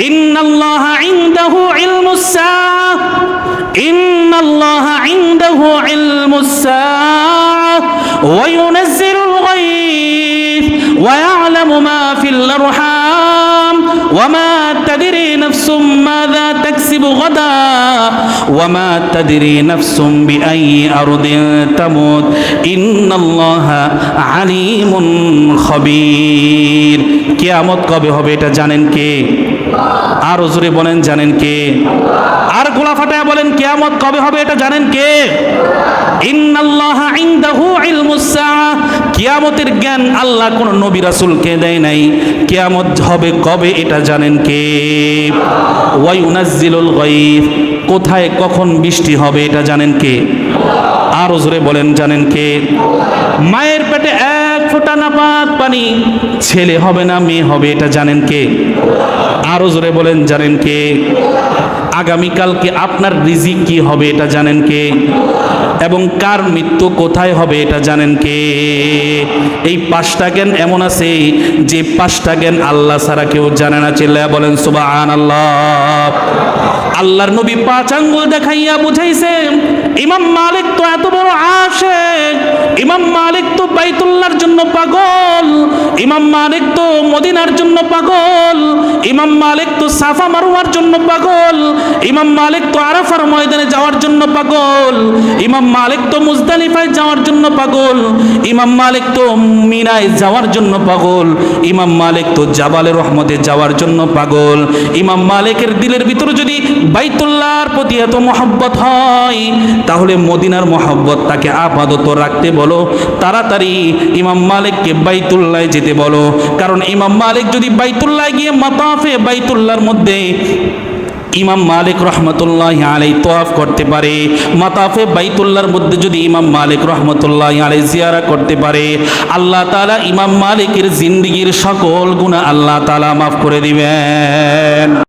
إن الله عنده علم الساعة إن الله عنده علم الساعة وينزل الغيث ويعلم ما في الأرحام وما تدري نفس ماذا تكسب غدا وما تدري نفس بأي أرض تموت إن الله عليم خبير কিয়ামত কবে হবে এটা জানেন কে আর জোরে বলেন, জানেন কে? আর গোলা ফাটায় বলেন, কেয়ামত কবে হবে এটা জানেন কে? কিয়ামতের জ্ঞান আল্লাহ কোন নবী রাসূলকে দেয় নাই। কিয়ামত হবে কবে এটা জানেন কে? ওয়া ইউনাজ্জিলুল গায়ব। কোথায় কখন বৃষ্টি হবে এটা জানেন কে? আর জোরে বলেন, জানেন কে? মায়ের পেটে এক ফোঁটা নাপাক। পানি ছেলে হবে না, মেয়ে হবে, এটা জানেন কে? আরও জোরে বলেন, জানেন কে? আগামীকালকে আপনার রিজিক কি হবে, এটা জানেন কে? এবং কার মৃত্যু কোথায় হবে, এটা জানেন কে? এই পাঁচটা জ্ঞান এমন আছে, যে পাঁচটা জ্ঞান আল্লাহ ছাড়া কেউ জানে না চিল্লা বলেন সুবাহ আল্লাহ আল্লাহর নবী পাঁচ আঙ্গুল দেখাইয়া বুঝাইছে, ইমাম মালিক তো এত বড় আসে ইমাম মালিক তো বাইতুল্লাহর জন্য পাগল। ইমাম মালিক তো মদিনার জন্য পাগল, ইমাম মালিক তো সাফা মারুয়ার জন্য পাগল, ইমাম মালিক তো আরাফার ময়দানে যাওয়ার জন্য পাগল, ইমাম মালিক তো মুজদালিফায় যাওয়ার জন্য পাগল, ইমাম মালিক তো মিনায় যাওয়ার জন্য পাগল, ইমাম মালিক তো জাবালে রহমতে যাওয়ার জন্য পাগল, ইমাম মালিকের দিলের ভিতরে যদি বাইতুল্লাহর প্রতি এত মহব্বত হয়, তাহলে মদিনার মহব্বত তাকে আপাতত রাখতে বলো, তাড়াতাড়ি ইমাম মালিককে বাইতুল্লায় যেতে বলো। কারণ ইমাম মালিক যদি বাইতুল্লাহ গিয়ে মাতাফে বাইতুল্লাহর মধ্যে ইমাম মালিক রহমতুল্লাহ আলাই তোয়াফ করতে পারে, মাতাফে বাইতুল্লার মধ্যে যদি ইমাম মালিক রহমতুল্লাহ আলাই জিয়ারা করতে পারে, আল্লাহ তালা ইমাম মালিকের জিন্দগির সকল গুণা আল্লাহ তালা মাফ করে দিবেন।